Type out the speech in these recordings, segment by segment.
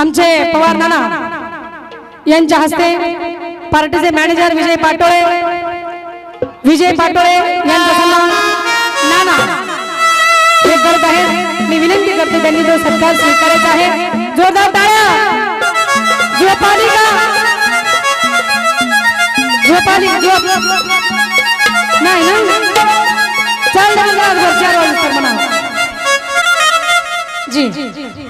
आमचे पवार नाना यांच्या हस्ते पार्टीचे मॅनेजर विजय पाटोळे विजय पाटोळे नाना हे करत आहेत. मी विनंती करते त्यांनी जो सत्कार स्वीकारायचा आहे जोरदार टाळ्या झोपाली का. नाही ना चल म्हणा जी.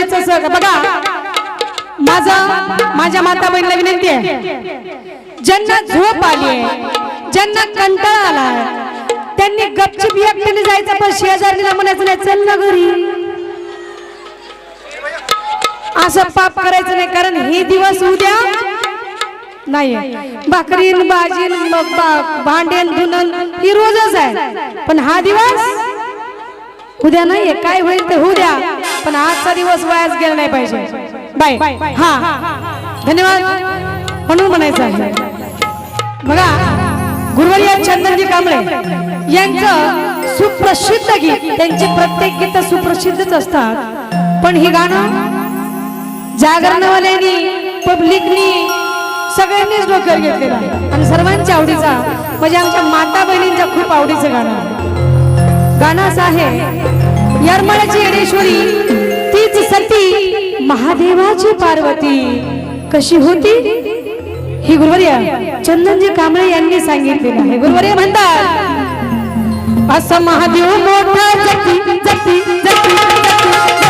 शांततेचं सग बघा. माझा माझ्या माता बहिणीला विनंती आहे. ज्यांना झोप आली ज्यांना कंटाळा आला त्यांनी गपचिप एकट्याने जायचं पण शेजारीला म्हणायचं नाही. चल ना घरी. असं पाप करायचं नाही कारण हे दिवस उद्या नाही भाकरीन भाजीन भांडेन धुनन ही रोजच आहे. पण हा दिवस उद्या नाहीये. काय होईल ते होऊ पण आजचा दिवस वायाच गेला नाही पाहिजे. बाय. हा. धन्यवाद. म्हणून म्हणायचं आहे. बघा गुरुवर्या चंदनजी कांबळे यांचं सुप्रसिद्ध गीत त्यांची प्रत्येक गीत सुप्रसिद्धच असतात. पण हे गाणं जागरणवाल्यांनी पब्लिकनी सगळ्यांनीच डोक्यावर घेतलेलं आणि सर्वांच्या आवडीचा म्हणजे आमच्या माता बहिणींच्या खूप आवडीचं गाणं गाणं असं आहे यरमळाची येडेश्वरी तीच सती महादेवाची पार्वती कशी होती ही गुरुवर्या चंदनजी कांबळे यांनी सांगितलेलं आहे गुरुवर्या म्हणतात असं महादेव मोठा जती जती जती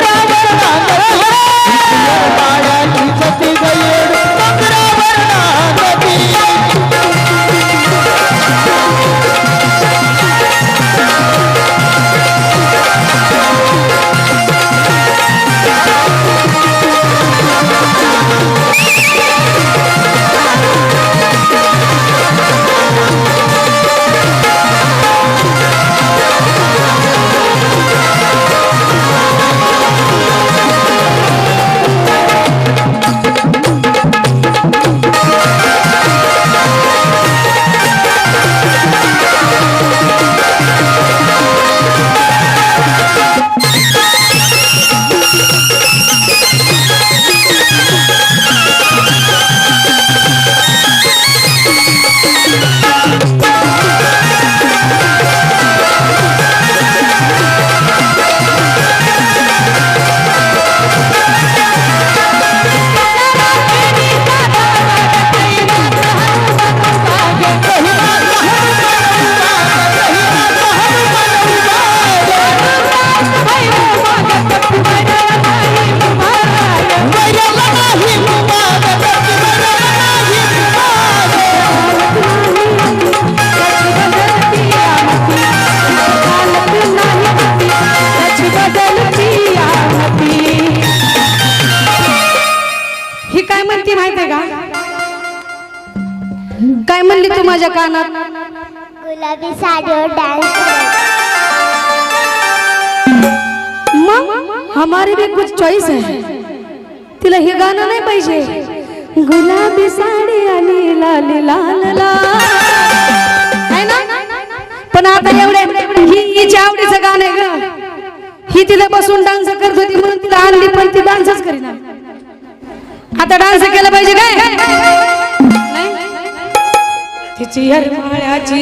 म्हणती माहितीये का? काय म्हणली तू माझ्या कानात? गुलाबी साडीवर डान्स मग? हमारी भी कुछ चॉईस है. तिला हे गाणं नाही पाहिजे. गुलाबी साडी आणि लाली लाल लाल. है ना? पण आता एवढे ही हिच्या आवडीचं गाणं आहे ग. ही तिला बसून डान्स करत होती म्हणून तिला आणली पण ती डान्सच करीना. आता डान्स केला पाहिजे काय? तिची हरमाळ्याची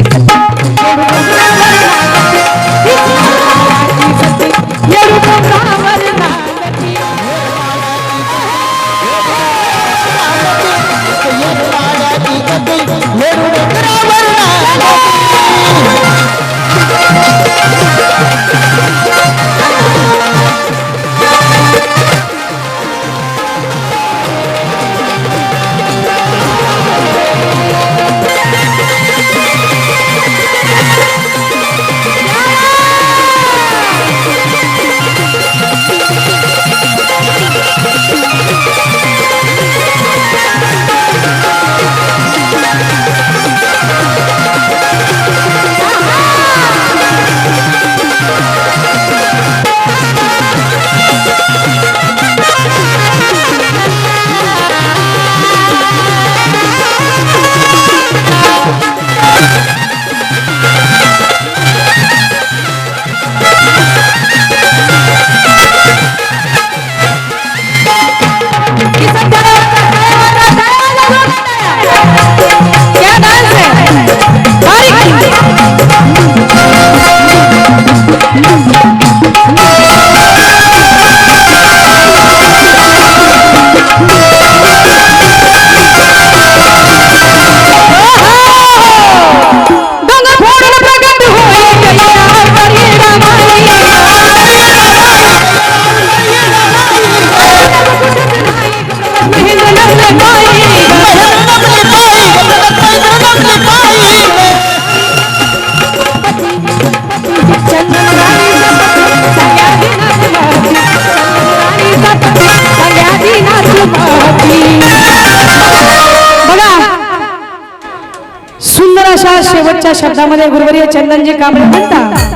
अशा शब्दामध्ये गुरुवर्य चंदनजी कांबळे म्हणतात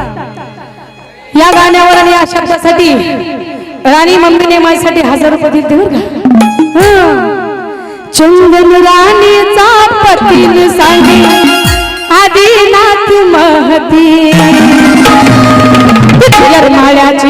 या गाण्यावर आणि या शब्दासाठी राणी मम्मीने माझ्यासाठी हजार रुपये देऊ चंदन राणीचा पती सांगे आदिनाथ महती. माळ्याची